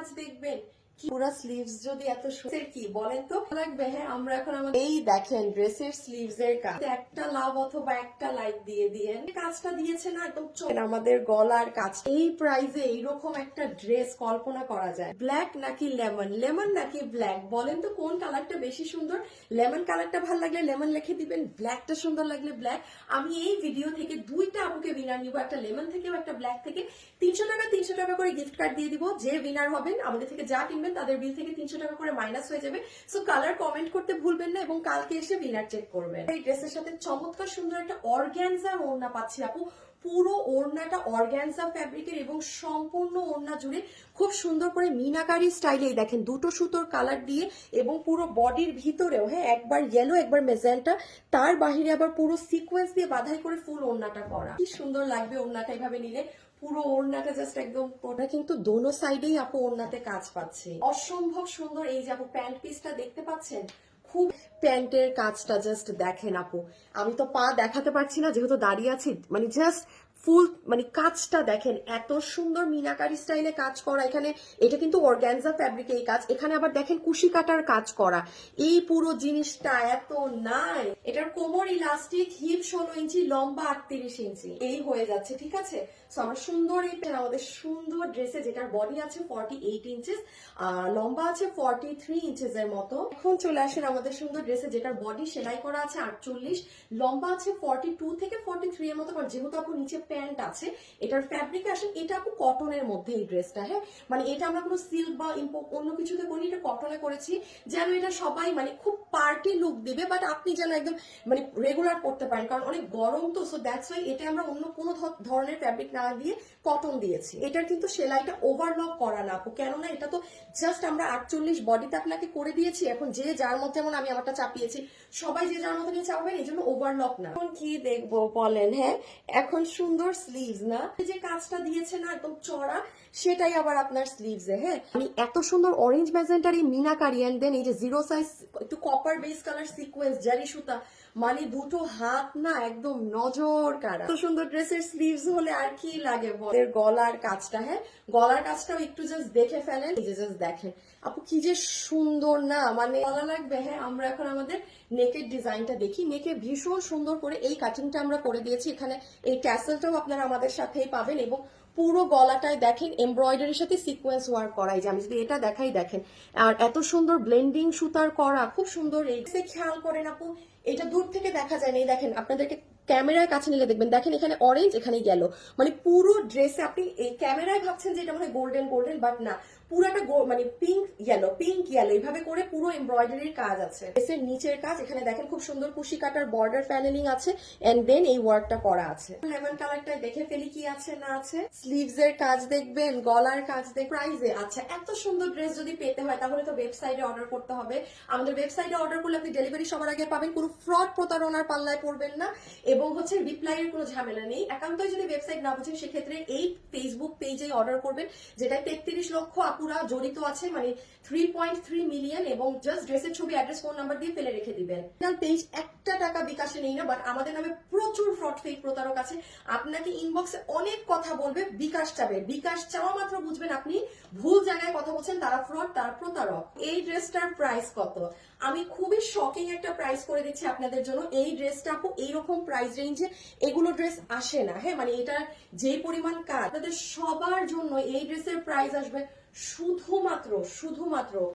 কাজ দেখবেন কি পুরো স্লিভস যদি এত সুন্দর কি বলেন তো? লাগবে হ্যাঁ আমরা এখন আমাদের এই দেখেন ড্রেসের স্লিভস এর কাজ। একটা লাভ অথবা একটা দিয়ে কাজটা দিয়েছে না একদম আমাদের গলার কাজ। এই প্রাইজে এইরকম একটা ড্রেস কল্পনা করা যায়। ব্ল্যাক নাকি লেমন লেমন নাকি ব্ল্যাক বলেন তো কোন কালারটা বেশি সুন্দর? লেমন কালারটা ভালো লাগলে লেমন লিখে দিবেন ব্ল্যাকটা সুন্দর লাগলে ব্ল্যাক আমি এই ভিডিও থেকে দুইটা আপুকে উইনার নিব, একটা লেমন থেকে, একটা ব্ল্যাক থেকে। তিনশো টাকা তিনশো টাকা করে গিফট কার্ড দিয়ে দিব। যে উইনার হবেন, আমাদের থেকে যা কিনবেন তাদের বিল থেকে তিনশো টাকা করে মাইনাস হয়ে যাবে। সো কালার কমেন্ট করতে ভুলবেন না এবং কালকে এসে উইনার চেক করবেন। এই ড্রেসের সাথে চমৎকার সুন্দর একটা অর্গ্যানজা ওড়না পাচ্ছি আপু। পুরো ওড়নাটা অর্গ্যানজা ফ্যাব্রিকের এবং সম্পূর্ণ ওড়না জুড়ে খুব সুন্দর করে মিনাকারি স্টাইলে দেখেন, দুটো সুতোর কালার দিয়ে এবং পুরো বডির ভিতরেও হ্যাঁ একবার ইয়েলো একবার মেজেন্টা তার বাহিরে আবার পুরো সিকোয়েন্স দিয়ে বাধাই করে ফুল ওড়নাটা করা। কি সুন্দর লাগবে ওড়নাটা এভাবে নিলে, পুরো ওড়নাটা জাস্ট একদম ওটা কিন্তু দোনো সাইডেই আপু ওড়নাতে কাজ পাচ্ছে। অসম্ভব সুন্দর এই যে আপু প্যান্ট পিসটা দেখতে পাচ্ছেন? খুব প্যান্টের কাজটা জাস্ট দেখেন আপু। আমি তো পা দেখাতে পারছি না, যেহেতু দাঁড়িয়ে আছি মানে জাস্ট ফুল মানে কাজটা দেখেন, এত সুন্দর মিনাকারি স্টাইলে কাজ করা। এখানে, এটা কিন্তু অর্গ্যানজা ফ্যাব্রিকে এই কাজ। এখানে আবার দেখেন কুশি কাটার কাজ করা। এই পুরো জিনিসটা এত নাই এটার কোমর ইলাস্টিক হিপ ষোলো ইঞ্চি, লম্বা আটত্রিশ ইঞ্চি। এই হয়ে যাচ্ছে, ঠিক আছে? আমরা সুন্দর এই আমাদের সুন্দর ড্রেসে যেটার বডি আছে ফর্টি এইট ইঞ্চেস আর লম্বা আছে ফর্টি থ্রি ইঞ্চেস এর মতো। এখন চলে আসেন আমাদের সুন্দর ড্রেসে যেটার বডি সেলাই করা আছে আটচল্লিশ, লম্বা আছে ফর্টি টু থেকে ফর্টি থ্রি এর মতো যেহেতু আপু নিচে প্যান্ট আছে, এটার ফ্যাব্রিক আসেন এটা আপু কটনের মধ্যে এই ড্রেসটা হ্যাঁ? মানে এটা আমরা কোনো সিল্ক বা অন্য কিছুতে করি এটা কটনে করেছি। যেন এটা সবাই মানে খুব পার্টি লুক দিবে বাট আপনি যেন একদম মানে রেগুলার পড়তে পারেন, কারণ অনেক গরম তো সো দ্যাটস ওয়াই এটা আমরা অন্য কোনো ধরনের ফ্যাব্রিক না দিয়ে কটন দিয়েছি। এটার কিন্তু সেলাইটা ওভারলক করা না কেননা এটা তো জাস্ট আমরা আটচল্লিশ বডিতে আপনাকে করে দিয়েছি, এখন যে যার মধ্যে যেমন আমি আমারটা চাপিয়েছি, সবাই যে যার মতো নিয়ে চাপাবেন এই জন্য ওভারলক না। এখন কি দেখব বলেন হ্যাঁ? এখন সুন্দর স্লিভস না? যে কাজটা দিয়েছে না একদম চড়া, সেটাই আবার আপনার স্লিভস হ্যাঁ? আমি এত সুন্দর অরেঞ্জ ম্যাজেন্টার এই মিনাকারি অ্যান্ড দেন এই যে জিরো সাইজ একটু copper base colour sequence zari সুতা মানে দুটো হাত না একদম নজর কাড়া। এত সুন্দর ড্রেসের স্লিভস হলে আর কি লাগে বল? এর গলার কাজটা হ্যাঁ? গলার কাজটাও একটু জাস্ট দেখে ফেলেন। এই যে জাস্ট দেখেন। আপু, কি যে সুন্দর না? মানে গলা লাগবে হ্যাঁ? আমরা এখন আমাদের নেকের ডিজাইনটা দেখি। নেকে ভীষণ সুন্দর করে এই কাটিংটা আমরা করে দিয়েছি। এখানে এই ক্যাসেলটাও আপনারা আমাদের সাথেই পাবেন এবং পুরো গলাটায় দেখেন এমব্রয়ডারির সাথে সিকোয়েন্স ওয়ার্ক করাই যে আমি যদি এটা দেখাই, দেখেন, আর এত সুন্দর ব্লেন্ডিং সুতার করা, খুব সুন্দর এই খেয়াল করেন আপু, এটা দূর থেকে দেখা যায় না। এই দেখেন, আপনাদেরকে ক্যামেরার কাছে নিলে দেখবেন, দেখেন এখানে অরেঞ্জ এখানে গেল মানে পুরো ড্রেসে আপনি এই ক্যামেরায় ভাবছেন যে এটা মানে গোল্ডেন গোল্ডেন বাট না। পুরোটা গো- মানে পিঙ্ক ইয়েলো পিঙ্ক ইয়েলো এইভাবে করে পুরো এমব্রয়ডারির কাজ আছে। ড্রেসের নিচের কাজ, এখানে দেখেন খুব সুন্দর কুশি কাটার বর্ডার প্যানেলিং আছে এন্ড দেন এই ওয়ার্কটা করা আছে। লেমন কালারটা দেখে ফেলি কি আছে, না আছে। স্লিভস এর কাজ দেখবেন, গলার কাজ দেখ প্রাইজে আচ্ছা এত সুন্দর ড্রেস যদি পেতে হয়, তাহলে তো ওয়েবসাইটে অর্ডার করতে হবে। আমাদের ওয়েবসাইটে অর্ডার করলে আপনি ডেলিভারি সবার আগে পাবেন, কোনো ফ্রড প্রতারণার পাল্লায় পড়বেন না, এবং হচ্ছে রিপ্লাই এর কোনো ঝামেলা নেই। একান্তই যদি ওয়েবসাইট না বুঝেন, সেক্ষেত্রে এই ফেসবুক পেজেই অর্ডার করবেন যেটা তেত্রিশ লক্ষ আপুরা জড়িত আছে মানে থ্রি মিলিয়ন এবং জাস্ট ড্রেসের ছবি অ্যাড্রেস ফোন নাম্বার দিয়ে ফেলে রেখে দিবেন। পেজ একটা টাকা বিকাশে নেই না বাট আমাদের নামে প্রচুর ফ্রড ফেক প্রতারক আছে। আপনাকে ইনবক্সে অনেক কথা বলবে, বিকাশ চাবে। বিকাশ চাওয়া মাত্র বুঝবেন আপনি, ভুল জায়গায় কথা বলছেন, তারা ফ্রড তারা প্রতারক। এই ড্রেসটার প্রাইস কত? আমি খুবই শকিং একটা প্রাইস করে দিচ্ছি আপনাদের জন্য। এই ড্রেসটা আপু, এইরকম প্রাইস রেঞ্জে এগুলো ড্রেস আসে না। হ্যাঁ মানে এটা যে পরিমাণ কাজ তাদের সবার জন্য এই ড্রেসের প্রাইস আসবে শুধুমাত্র শুধুমাত্র